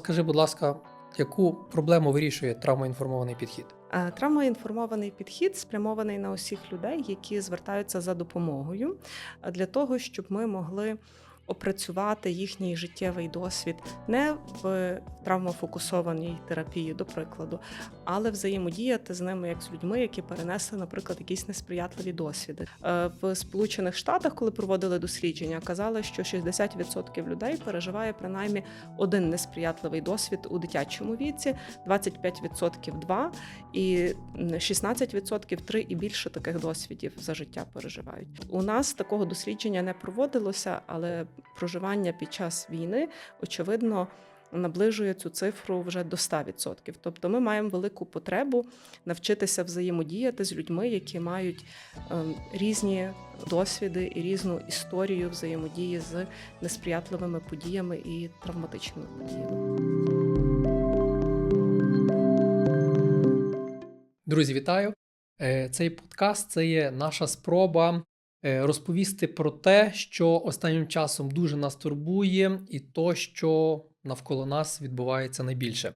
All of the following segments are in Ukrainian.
Скажи, будь ласка, яку проблему вирішує травмоінформований підхід? Е, Травмоінформований підхід спрямований на усіх людей, які звертаються за допомогою е, для того, щоб ми могли опрацювати їхній життєвий досвід не в травмофокусованій терапії, до прикладу, але взаємодіяти з ними як з людьми, які перенесли, наприклад, якісь несприятливі досвіди. Е, В Сполучених Штатах, коли проводили дослідження, казали, що 60% людей переживає принаймні один несприятливий досвід у дитячому віці, 25% два, і 16% три і більше таких досвідів за життя переживають. У нас такого дослідження не проводилося, але проживання під час війни очевидно. Наближує цю цифру вже до 100%. Тобто ми маємо велику потребу навчитися взаємодіяти з людьми, які мають ем, різні досвіди і різну історію взаємодії з несприятливими подіями і травматичними подіями. Друзі, вітаю! Е, Цей подкаст це є наша спроба розповісти про те, що останнім часом дуже нас турбує, і то, що навколо нас відбувається найбільше.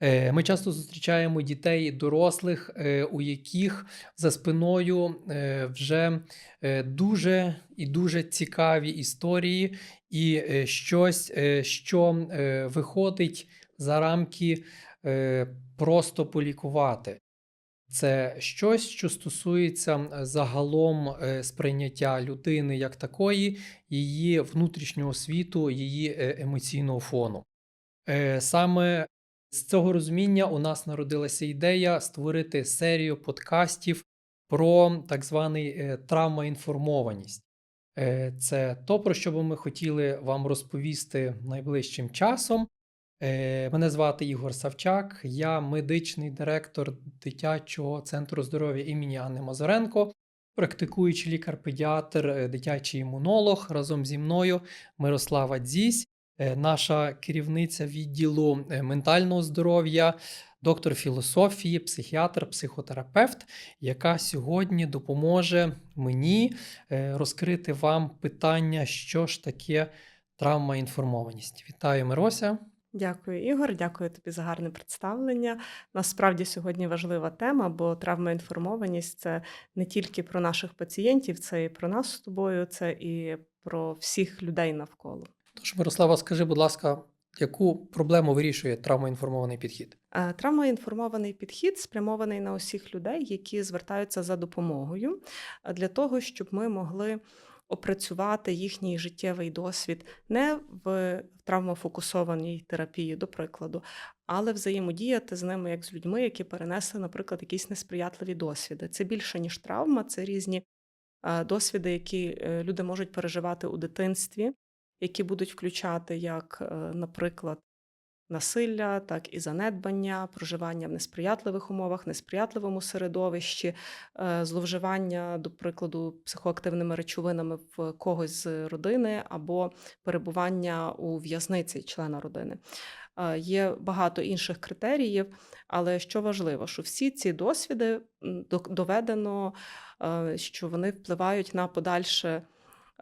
Е, Ми часто зустрічаємо дітей і дорослих, е, у яких за спиною е, вже е, дуже і дуже цікаві історії, і е, щось, е, що е, виходить за рамки е, просто полікувати. Це щось, що стосується е, загалом е, сприйняття людини як такої, її внутрішнього світу, її е, емоційного фону. Саме з цього розуміння у нас народилася ідея створити серію подкастів про так званий травмоінформованість. Е, Це то, про що би ми хотіли вам розповісти найближчим часом. Е, Мене звати Ігор Савчак, я медичний директор дитячого центру здоров'я імені Анни Мазуренко, практикуючий лікар-педіатр, е, дитячий імунолог. Разом зі мною Мирослава Дзісь, е, наша керівниця відділу ментального здоров'я, доктор філософії, психіатр, психотерапевт, яка сьогодні допоможе мені розкрити вам питання, що ж таке травмоінформованість. Вітаю, Мирося. Дякую, Ігор. Дякую тобі за гарне представлення. Насправді сьогодні важлива тема, бо травмоінформованість це не тільки про наших пацієнтів, це і про нас з тобою, це і про всіх людей навколо. Тож, Мирослава, скажи, будь ласка, яку проблему вирішує травмоінформований підхід? Е, Травмоінформований підхід спрямований на усіх людей, які звертаються за допомогою для того, щоб ми могли опрацювати їхній життєвий досвід не в травмофокусованій терапії, до прикладу, але взаємодіяти з ними як з людьми, які перенесли, наприклад, якісь несприятливі досвіди. Це більше ніж травма, це різні е, досвіди, які е, люди можуть переживати у дитинстві, які будуть включати як, е, наприклад, насилля, так і занедбання, проживання в несприятливих умовах, несприятливому середовищі, е, зловживання, до прикладу, психоактивними речовинами в когось з родини або перебування у в'язниці члена родини. Е, Є багато інших критеріїв, але що важливо, що всі ці досвіди доведено, е, що вони впливають на подальше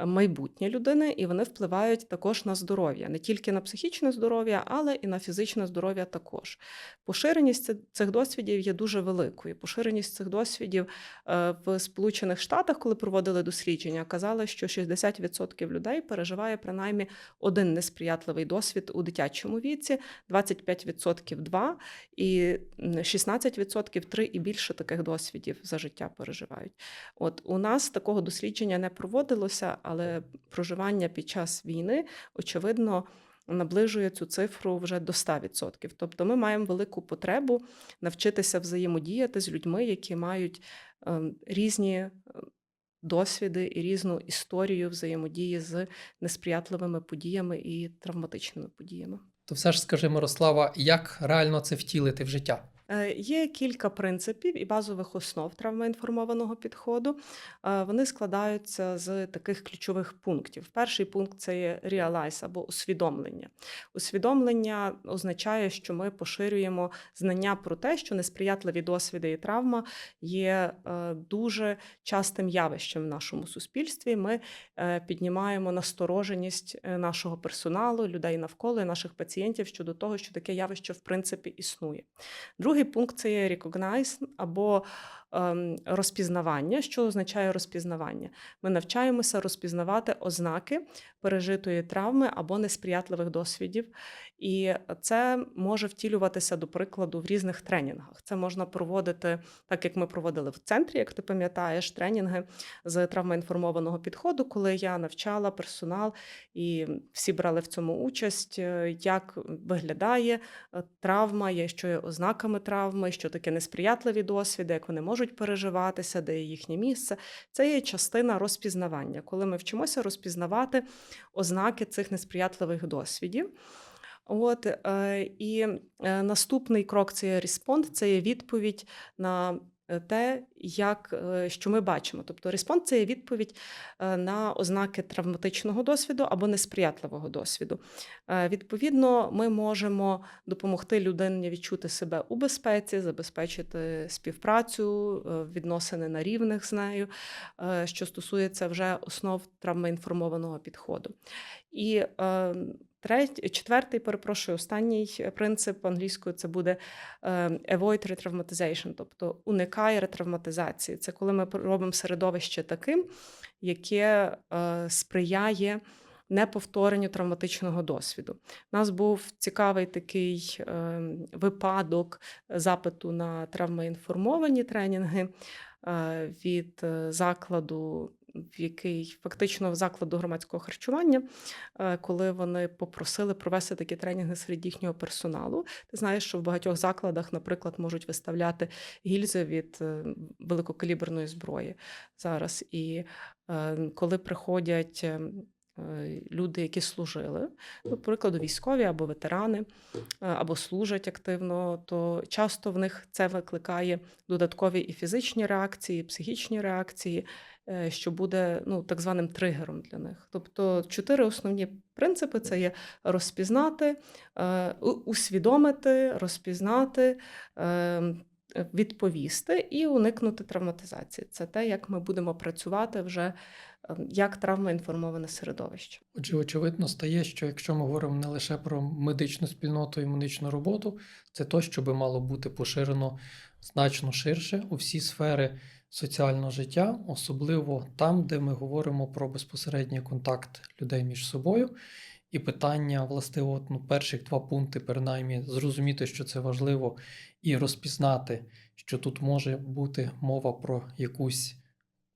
майбутнє людини, і вони впливають також на здоров'я, не тільки на психічне здоров'я, але і на фізичне здоров'я також. Поширеність цих досвідів є дуже великою. Поширеність цих досвідів е, в Сполучених Штатах, коли проводили дослідження, казали, що 60% людей переживає принаймні один несприятливий досвід у дитячому віці, 25% два, і м, 16% три і більше таких досвідів за життя переживають. От у нас такого дослідження не проводилося, але проживання під час війни, очевидно, наближує цю цифру вже до 100%. Тобто ми маємо велику потребу навчитися взаємодіяти з людьми, які мають ем, різні е, досвіди і різну історію взаємодії з несприятливими подіями і травматичними подіями. То все ж скажи, Мирослава, як реально це втілити в життя? Е, Є кілька принципів і базових основ травмоінформованого підходу. Е, Вони складаються з таких ключових пунктів. Перший пункт це є realize або усвідомлення. Усвідомлення означає, що ми поширюємо знання про те, що несприятливі досвіди і травма є е, дуже частим явищем в нашому суспільстві. Ми піднімаємо настороженість нашого персоналу, людей навколо і наших пацієнтів щодо того, що таке явище в принципі існує. Другий пункт це є recognize або розпізнавання. Що означає розпізнавання? Ми навчаємося розпізнавати ознаки пережитої травми або несприятливих досвідів. І це може втілюватися, до прикладу, в різних тренінгах. Це можна проводити, так як ми проводили в центрі, як ти пам'ятаєш, тренінги з травмоінформованого підходу, коли я навчала персонал і всі брали в цьому участь, е, як виглядає е, травма, що є ознаками травми, що таке несприятливі досвіди, як вони можуть переживатися, де є їхнє місце. Це є частина розпізнавання, коли ми вчимося розпізнавати ознаки цих несприятливих досвідів. От е, і е, наступний крок це є респонд, це є відповідь на те, як е, що ми бачимо. Тобто респонд це є відповідь е, на ознаки травматичного досвіду або несприятливого досвіду. Е, Відповідно, ми можемо допомогти людині відчути себе у безпеці, забезпечити співпрацю, е, відносини на рівних з нею, е, що стосується вже основ травмоінформованого підходу. І е, Третій, четвертий, перепрошую, останній принцип англійською це буде е, avoid retraumatization, тобто уникає ретравматизації. Це коли ми робимо середовище таким, яке е, сприяє неповторенню травматичного досвіду. У нас був цікавий такий е, випадок запиту на травмоінформовані тренінги е, від е, закладу який фактично в закладу громадського харчування, е, коли вони попросили провести такі тренінги серед їхнього персоналу. Ти знаєш, що в багатьох закладах, наприклад, можуть виставляти гільзи від е, великокаліберної зброї зараз. І е, коли приходять. е, е, Люди, які служили, до прикладу, військові або ветерани, або служать активно, то часто в них це викликає додаткові і фізичні реакції, і психічні реакції, що буде ну, так званим тригером для них. Тобто, чотири основні принципи: це є розпізнати, е, усвідомити, розпізнати. е, Відповісти і уникнути травматизації. Це те, як ми будемо працювати вже е, як травмоінформоване середовище. Отже, очевидно стає, що якщо ми говоримо не лише про медичну спільноту і медичну роботу, це то, що би мало бути поширено значно ширше у всі сфери соціального життя, особливо там, де ми говоримо про безпосередній контакт людей між собою. І питання, властиво, от, ну, перших два пункти, принаймні, зрозуміти, що це важливо, і розпізнати, що тут може бути мова про якусь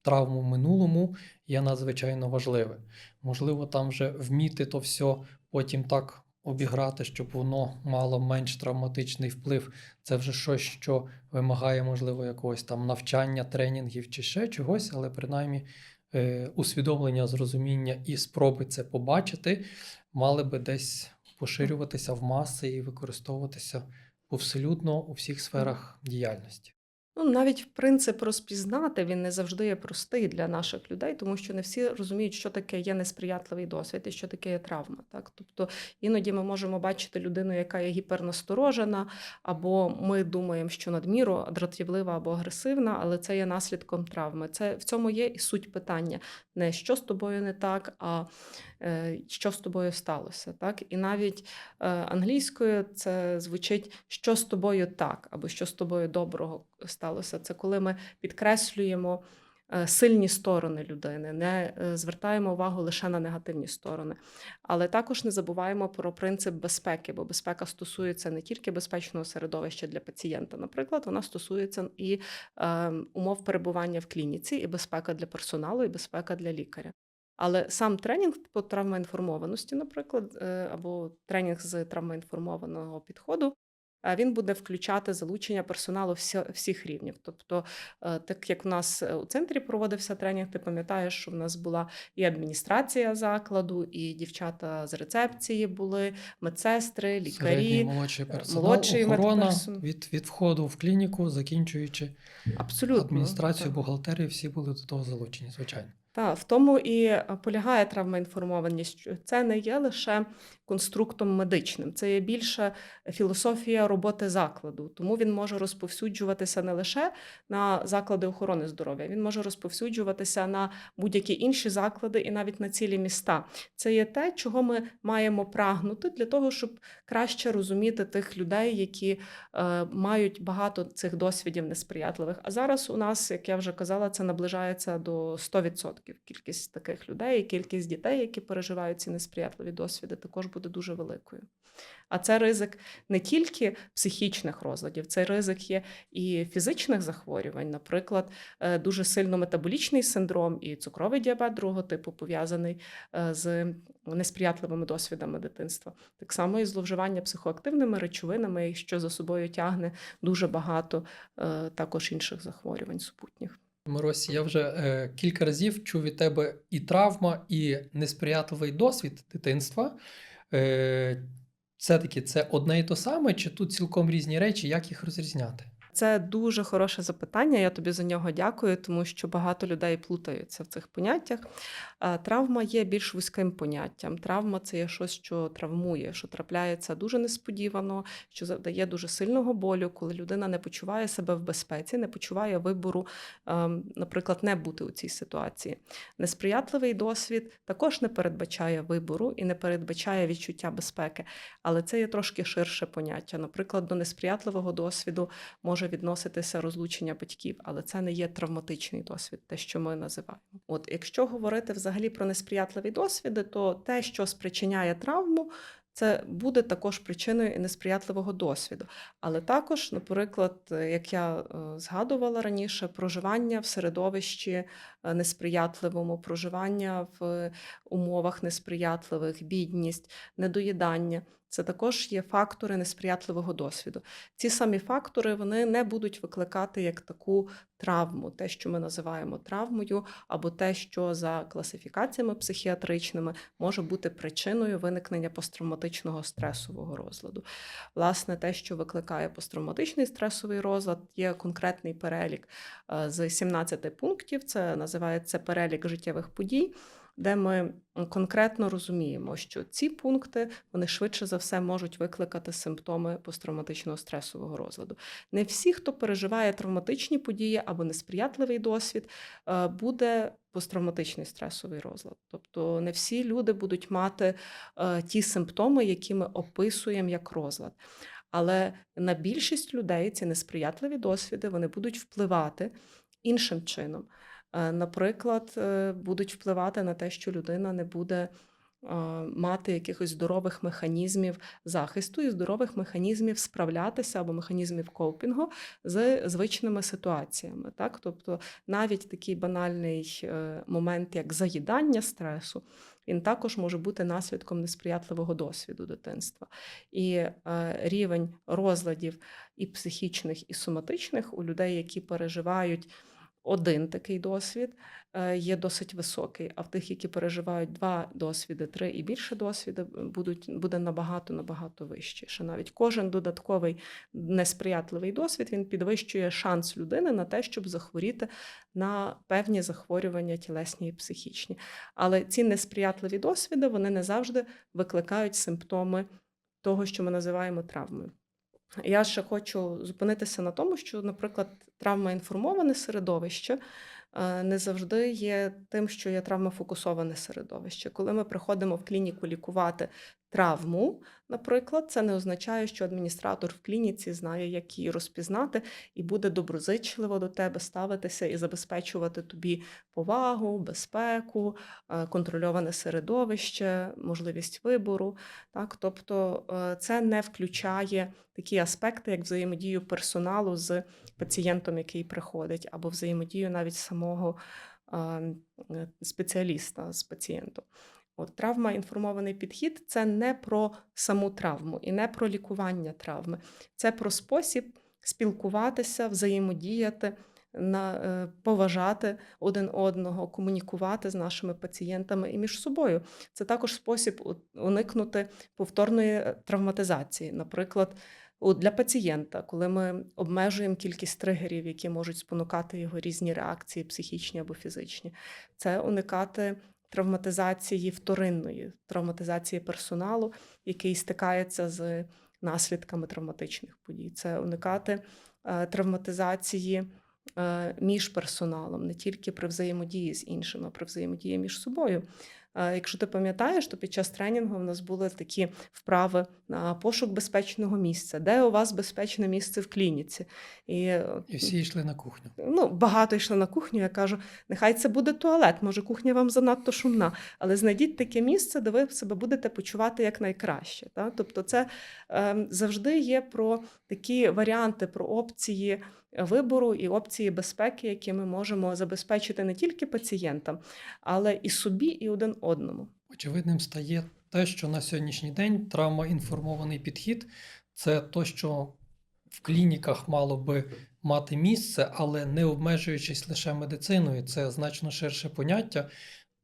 травму в минулому, є надзвичайно важливе. Можливо, там вже вміти то все потім так обіграти, щоб воно мало менш травматичний вплив. Це вже щось, що вимагає, можливо, якогось там навчання, тренінгів чи ще чогось, але принаймні е, усвідомлення, зрозуміння і спроби це побачити мали би десь поширюватися в маси і використовуватися повселюдно у всіх сферах діяльності. Ну, навіть принцип розпізнати він не завжди є простий для наших людей, тому що не всі розуміють, що таке є несприятливий досвід і що таке є травма. Так, тобто іноді ми можемо бачити людину, яка є гіпернасторожена, або ми думаємо, що надміру дратівлива або агресивна, але це є наслідком травми. Це в цьому є і суть питання: не що з тобою не так, а е, що з тобою сталося. Так, і навіть е, англійською це звучить що з тобою так, або що з тобою доброго сталося. Це коли ми підкреслюємо е, сильні сторони людини, не е, звертаємо увагу лише на негативні сторони. Але також не забуваємо про принцип безпеки, бо безпека стосується не тільки безпечного середовища для пацієнта. Наприклад, вона стосується і е, умов перебування в клініці, і безпека для персоналу, і безпека для лікаря. Але сам тренінг по травмоінформованості, наприклад, або тренінг з травмоінформованого підходу, він буде включати залучення персоналу всіх рівнів. Тобто, е, так як в нас е, у центрі проводився тренінг, ти пам'ятаєш, що в нас була і адміністрація закладу, і дівчата з рецепції були, медсестри, Середній лікарі. молодший е, персонал, молодший охорона медперсон- від, від входу в клініку, закінчуючи Абсолютно адміністрацію, так. бухгалтерію, всі були до того залучені, звичайно. Та в тому і е, полягає травмоінформованість. що Це не є лише конструктом медичним, це є більше філософія роботи закладу. Тому він може розповсюджуватися не лише на заклади охорони здоров'я, він може розповсюджуватися на будь-які інші заклади і навіть на цілі міста. Це є те, чого ми маємо прагнути для того, щоб краще розуміти тих людей, які е, мають багато цих досвідів несприятливих. А зараз у нас, як я вже казала, це наближається до 100%. Кількість таких людей, і кількість дітей, які переживають ці несприятливі досвіди, також буде дуже великою. А це ризик не тільки психічних розладів, це ризик є і фізичних захворювань, наприклад, е, дуже сильно метаболічний синдром і цукровий діабет другого типу пов'язаний е, з несприятливими досвідами дитинства. Так само і зловживання психоактивними речовинами, що за собою тягне дуже багато е, також інших захворювань супутніх. Мирось, я вже е, кілька разів чув від тебе і травма, і несприятливий досвід дитинства. Е, все-таки це одне і то саме, чи тут цілком різні речі, як їх розрізняти? Це дуже хороше запитання. Я тобі за нього дякую, тому що багато людей плутаються в цих поняттях. Травма є більш вузьким поняттям. Травма це є щось, що травмує, що трапляється дуже несподівано, що завдає дуже сильного болю, коли людина не почуває себе в безпеці, не почуває вибору, наприклад, не бути у цій ситуації. Несприятливий досвід також не передбачає вибору і не передбачає відчуття безпеки, але це є трошки ширше поняття. Наприклад, до несприятливого досвіду може відноситися розлучення батьків, але це не є травматичний досвід, те, що ми називаємо. От якщо говорити взагалі про несприятливі досвіди, то те, що спричиняє травму. Це буде також причиною несприятливого досвіду. Але також, наприклад, як я е, згадувала раніше, проживання в середовищі несприятливому, проживання в умовах несприятливих, бідність, недоїдання. Це також є фактори несприятливого досвіду. Ці самі фактори вони не будуть викликати як таку травму, те, що ми називаємо травмою, або те, що за класифікаціями психіатричними може бути причиною виникнення посттравматичного стресового розладу. Власне, те, що викликає посттравматичний стресовий розлад, є конкретний перелік е, з 17 пунктів. Це називається перелік життєвих подій де ми конкретно розуміємо, що ці пункти вони швидше за все можуть викликати симптоми посттравматичного стресового розладу. Не всі, хто переживає травматичні події або несприятливий досвід, е, буде посттравматичний стресовий розлад. Тобто не всі люди будуть мати е, ті симптоми, які ми описуємо як розлад. Але на більшість людей ці несприятливі досвіди вони будуть впливати іншим чином. Е, Наприклад, е, будуть впливати на те, що людина не буде е, мати якихось здорових механізмів захисту і здорових механізмів справлятися або механізмів копінгу з звичними ситуаціями. Так? Тобто навіть такий банальний момент, як заїдання стресу, він також може бути наслідком несприятливого досвіду дитинства. І рівень розладів і психічних, і соматичних у людей, які переживають один такий досвід е, є досить високий, а в тих, які переживають два досвіди, три і більше досвіди, будуть, буде набагато набагато вищий. Що навіть кожен додатковий несприятливий досвід він підвищує шанс людини на те, щоб захворіти на певні захворювання тілесні і психічні. Але ці несприятливі досвіди вони не завжди викликають симптоми того, що ми називаємо травмою. Я ще хочу зупинитися на тому, що, наприклад, травма інформоване середовище е, не завжди є тим, що є травмофокусоване середовище. Коли ми приходимо в клініку лікувати травму, наприклад, це не означає, що адміністратор в клініці знає, як її розпізнати, і буде доброзичливо до тебе ставитися і забезпечувати тобі повагу, безпеку, е, контрольоване середовище, можливість вибору. Так? Тобто е, це не включає такі аспекти, як взаємодію персоналу з пацієнтом, який приходить, або взаємодію навіть самого е, спеціаліста з пацієнтом. От травма інформований підхід це не про саму травму і не про лікування травми. Це про спосіб спілкуватися, взаємодіяти, на, е, поважати один одного, комунікувати з нашими пацієнтами і між собою. Це також спосіб уникнути повторної е, травматизації. Наприклад, для пацієнта, коли ми обмежуємо кількість тригерів, які можуть спонукати його різні реакції, психічні або фізичні, це уникати травматизації вторинної, травматизації персоналу, який стикається з наслідками травматичних подій. Це уникати е, травматизації е, між персоналом, не тільки при взаємодії з іншими, а при взаємодії між собою. Е, Якщо ти пам'ятаєш, то під час тренінгу в нас були такі вправи на пошук безпечного місця, де у вас безпечне місце в клініці. І, е, І всі йшли на кухню. ну, багато йшли на кухню. Я кажу, нехай це буде туалет, може, кухня вам занадто шумна, але знайдіть таке місце, де ви себе будете почувати як найкраще. Та? Тобто, це е, завжди є про такі варіанти, про опції вибору і опції безпеки, які ми можемо забезпечити не тільки пацієнтам, але і собі, і один одному. Очевидним стає те, що на сьогоднішній день травмоінформований підхід це то, що в клініках мало би мати місце, але не обмежуючись лише медициною. Це значно ширше поняття,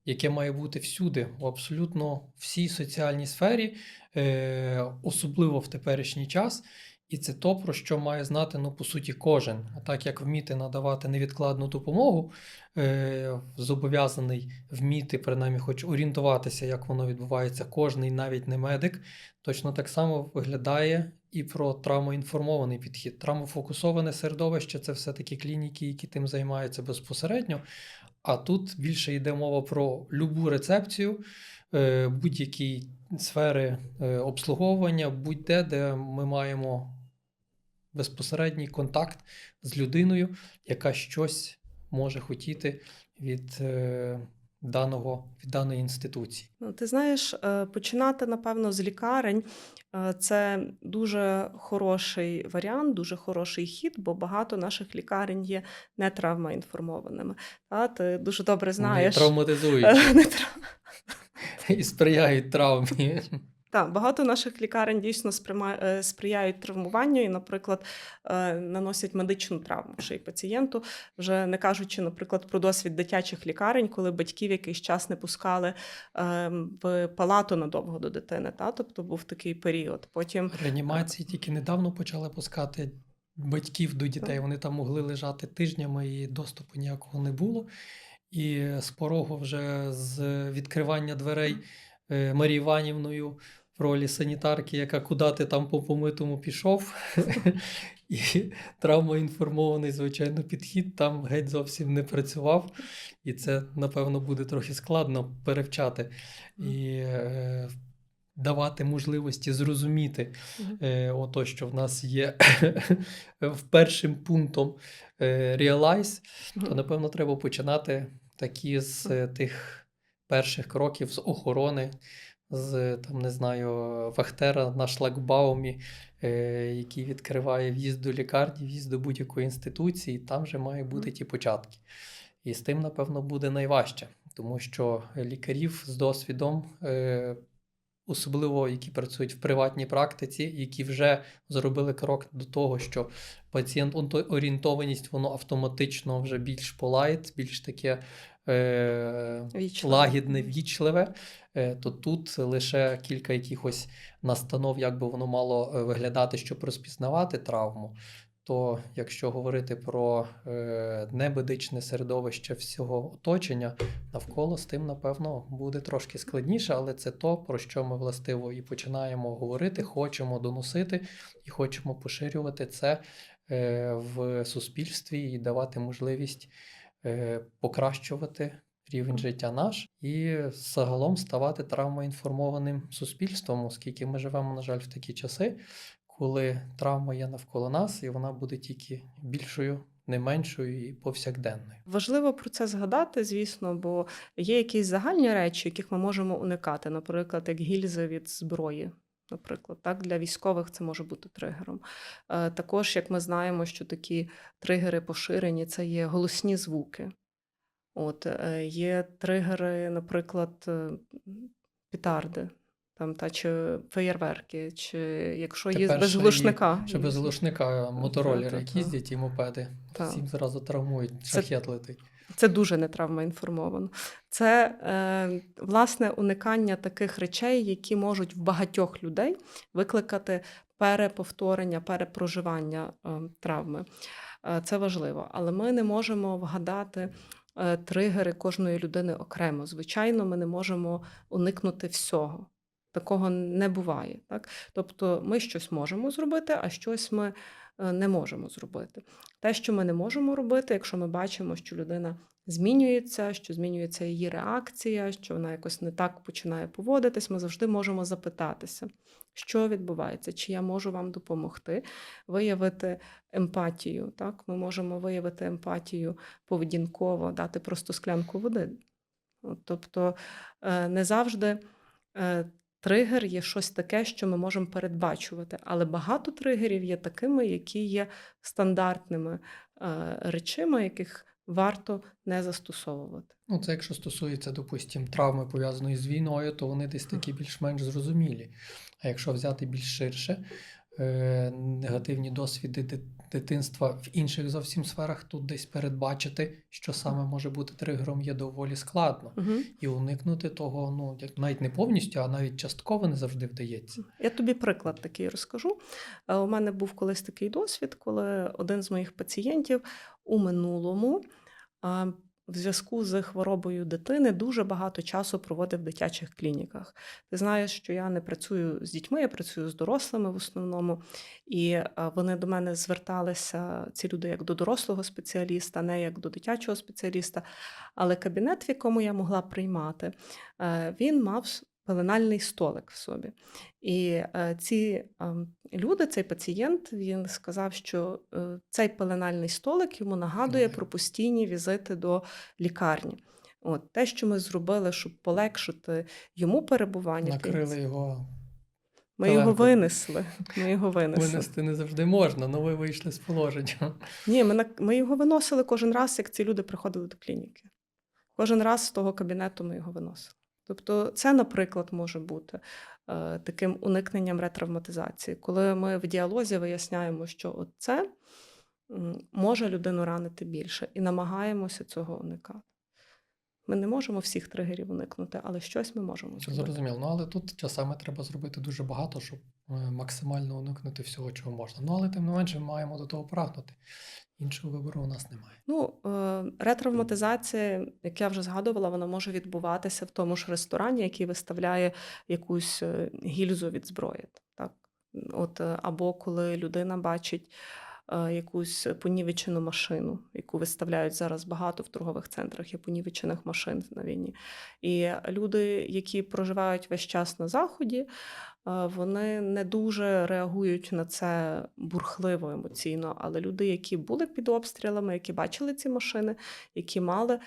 яке має бути всюди, в абсолютно всій соціальній сфері, е, особливо в теперішній час. І це то, про що має знати, ну, по суті, кожен. А так як вміти надавати невідкладну допомогу, е, зобов'язаний вміти, принаймні, хоч орієнтуватися, як воно відбувається, кожний, навіть не медик, точно так само виглядає і про травмоінформований підхід. Травмофокусоване середовище це все-таки клініки, які тим займаються безпосередньо. А тут більше йде мова про любу рецепцію, е, будь-які сфери е, обслуговування, будь-де, де ми маємо безпосередній контакт з людиною, яка щось може хотіти від е, даного від даної інституції. Ну, ти знаєш, е, починати, напевно, з лікарень е, це дуже хороший варіант, дуже хороший хід, бо багато наших лікарень є не травмоінформованими. Та, ти дуже добре знаєш. травматизують Е, не тра- і сприяють травмі. Так, багато наших лікарень дійсно е, сприяють травмуванню і, наприклад, е, наносять медичну травму ще й пацієнту, вже не кажучи, наприклад, про досвід дитячих лікарень, коли батьків якийсь час не пускали е, в палату надовго до дитини. Та? Тобто був такий період. Потім Реанімації тільки недавно почали пускати батьків до дітей. Вони там могли лежати тижнями і доступу ніякого не було. І з порогу вже з відкривання дверей е, Марії Іванівною в ролі санітарки, яка куди ти там по помитому пішов. І травмоінформований, звичайно, підхід там геть зовсім не працював. І це, напевно, буде трохи складно перевчати і е, давати можливості зрозуміти е, ото, що в нас є в першим пунктом е, realize, то напевно треба починати такі з е, тих перших кроків з охорони, з там, не знаю, вахтера на шлагбаумі, е, який відкриває в'їзд до лікарні, в'їзд до будь-якої інституції, там вже має бути ті початки. І з тим, напевно, буде найважче, тому що лікарів з досвідом. е, Особливо які працюють в приватній практиці, які вже зробили крок до того, що пацієнт орієнтованість, воно автоматично вже більш полайт, більш таке Вічливе. лагідне, вічливе. Е, то тут лише кілька якихось настанов, як би воно мало е, виглядати, щоб розпізнавати травму. То якщо говорити про е, немедичне середовище всього оточення, навколо з тим, напевно, буде трошки складніше, але це то, про що ми властиво і починаємо говорити, хочемо доносити і хочемо поширювати це е, в суспільстві і давати можливість е, покращувати рівень життя наш і загалом ставати травмоінформованим суспільством, оскільки ми живемо, на жаль, в такі часи, коли травма є навколо нас, і вона буде тільки більшою, не меншою і повсякденною. Важливо про це згадати, звісно, бо є якісь загальні речі, яких ми можемо уникати, наприклад, як гільзи від зброї. Наприклад, так для військових це може бути тригером. Е, Також, як ми знаємо, що такі тригери поширені, це є голосні звуки. От е, є тригери, наприклад, е, петарди. Там, та чи феєрверки, чи якщо є без глушника. Ще без глушника моторолери, які їздять, і мопеди. Та. Всім зразу травмують, шахет летить. Це дуже не травмоінформовано. Це е, власне уникання таких речей, які можуть в багатьох людей викликати переповторення, перепроживання е, травми. Е, це важливо, але ми не можемо вгадати. е, Тригери кожної людини окремо. Звичайно, ми не можемо уникнути всього. Такого не буває. Так? Тобто ми щось можемо зробити, а щось ми не можемо зробити. Те, що ми не можемо робити, якщо ми бачимо, що людина змінюється, що змінюється її реакція, що вона якось не так починає поводитись, ми завжди можемо запитатися, що відбувається, чи я можу вам допомогти, виявити емпатію. Так? Ми можемо виявити емпатію поведінково, дати просто склянку води. Тобто е, не завжди е, тригер є щось таке, що ми можемо передбачувати, але багато тригерів є такими, які є стандартними е, речима, яких варто не застосовувати. Ну, це якщо стосується, допустим, травми пов'язаної з війною, то вони десь такі більш-менш зрозумілі. А якщо взяти більш ширше, негативні досвіди дитинства в інших зовсім сферах, тут десь передбачити, що саме може бути тригером, є доволі складно. Угу. І уникнути того, ну, як навіть не повністю, а навіть частково не завжди вдається. Я тобі приклад такий розкажу. Е, У мене був колись такий досвід, коли один з моїх пацієнтів у минулому в зв'язку з хворобою дитини дуже багато часу проводив в дитячих клініках. Ти знаєш, що я не працюю з дітьми, я працюю з дорослими в основному, і е, вони до мене зверталися ці люди як до дорослого спеціаліста, не як до дитячого спеціаліста. Але кабінет, в якому я могла приймати, е, він мав пеленальний столик в собі. І е, ці ем, люди, цей пацієнт, він сказав, що е, цей пеленальний столик йому нагадує про постійні візити до лікарні. От те, що ми зробили, щоб полегшити йому перебування, Накрили його, ми його винесли. Ми його винесли. винести не завжди можна, але ви вийшли з положення. Ні, ми, ми його виносили кожен раз, як ці люди приходили до клініки. Кожен раз з того кабінету ми його виносили. Тобто, це, наприклад, може бути е, таким уникненням ретравматизації, коли ми в діалозі виясняємо, що от це може людину ранити більше, і намагаємося цього уникати. Ми не можемо всіх тригерів уникнути, але щось ми можемо зробити. зрозуміло. Ну, але тут часами треба зробити дуже багато, щоб е, максимально уникнути всього, чого можна. Ну, але тим не менше, ми маємо до того прагнути. Іншого вибору у нас немає. Ну, е, ретравматизація, як я вже згадувала, вона може відбуватися в тому ж ресторані, який виставляє якусь е, гільзу від зброї. Так? От, або коли людина бачить якусь понівечену машину, яку виставляють зараз багато в торгових центрах, є понівечених машин на війні. І люди, які проживають весь час на заході, е, вони не дуже реагують на це бурхливо емоційно. Але люди, які були під обстрілами, які бачили ці машини, які мали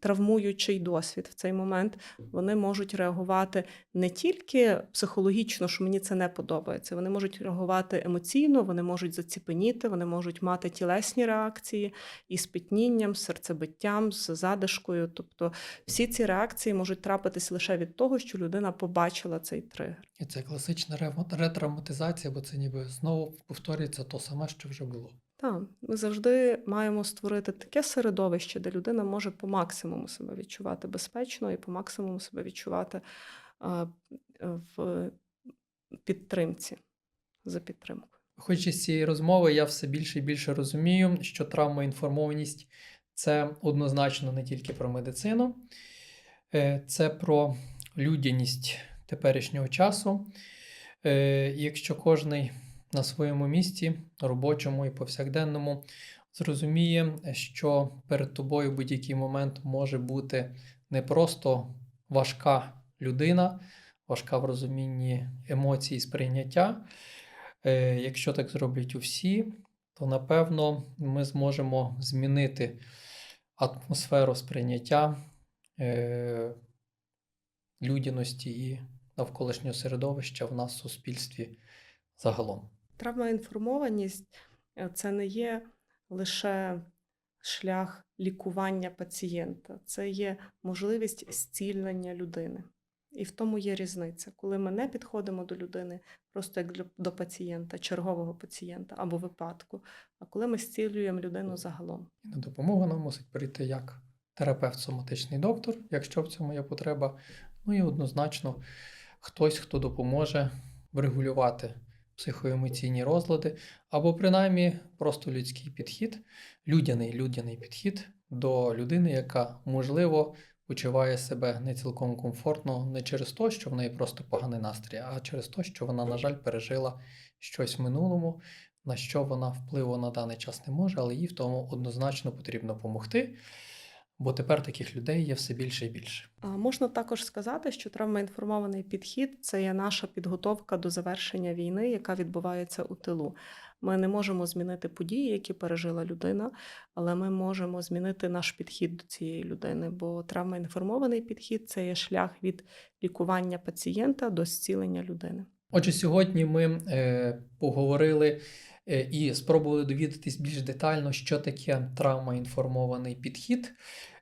травмуючий досвід в цей момент, вони можуть реагувати не тільки психологічно, що мені це не подобається. Вони можуть реагувати емоційно, вони можуть заціпеніти, вони можуть мати тілесні реакції із пітнінням, з серцебиттям, з задишкою. Тобто всі ці реакції можуть трапитись лише від того, що людина побачила цей тригер. І це класична ретравматизація, бо це ніби знову повторюється то саме, що вже було. Так, ми завжди маємо створити таке середовище, де людина може по максимуму себе відчувати безпечно і по максимуму себе відчувати в підтримці за підтримкою. Хоч із цієї розмови я все більше і більше розумію, що травмоінформованість це однозначно не тільки про медицину, е, це про людяність теперішнього часу. Е, Якщо кожний на своєму місці, робочому і повсякденному, зрозуміє, що перед тобою в будь-який момент може бути не просто важка людина, важка в розумінні емоцій і сприйняття. Е, Якщо так зроблять усі, то напевно ми зможемо змінити атмосферу сприйняття е, людяності і навколишнього середовища в нас в суспільстві загалом. Травмоінформованість е, це не є лише шлях лікування пацієнта, це є можливість зцілення людини. І в тому є різниця, коли ми не підходимо до людини просто як до пацієнта, чергового пацієнта або випадку, а коли ми зцілюємо людину загалом. І на допомогу нам мусить прийти як терапевт, соматичний доктор, якщо в цьому є потреба. Ну і однозначно хтось, хто допоможе врегулювати психоемоційні розлади, або принаймні просто людський підхід, людяний людяний підхід до людини, яка можливо почуває себе не цілком комфортно не через те, що в неї просто поганий настрій, а через те, що вона, на жаль, пережила щось в минулому, на що вона впливу на даний час не може, але їй в тому однозначно потрібно допомогти, бо тепер таких людей є все більше і більше. А можна також сказати, що травмоінформований підхід це є наша підготовка до завершення війни, яка відбувається у тилу. Ми не можемо змінити події, які пережила людина, але ми можемо змінити наш підхід до цієї людини, бо травмоінформований підхід це є шлях від лікування пацієнта до зцілення людини. Отже, сьогодні ми е, поговорили і спробували довідатись більш детально, що таке травмоінформований підхід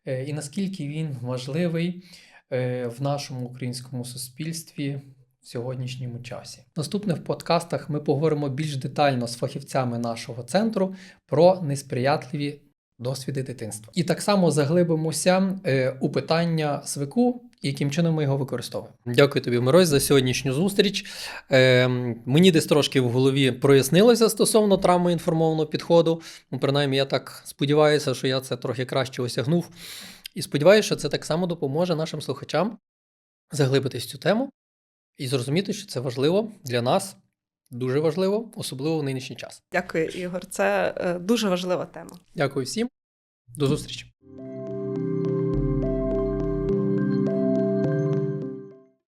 е, і наскільки він важливий е, в нашому українському суспільстві в сьогоднішньому часі. Наступне в подкастах ми поговоримо більш детально з фахівцями нашого центру про несприятливі досвіди дитинства. І так само заглибимося е, у питання свику, яким чином ми його використовуємо. Дякую тобі, Мирось, за сьогоднішню зустріч. Е, мені десь трошки в голові прояснилося стосовно травмоінформованого підходу. Ну, принаймні, я так сподіваюся, що я це трохи краще осягнув. І сподіваюся, що це так само допоможе нашим слухачам заглибитись цю тему і зрозуміти, що це важливо для нас, дуже важливо, особливо в нинішній час. Дякую, Ігор. Це е, дуже важлива тема. Дякую всім, до зустрічі!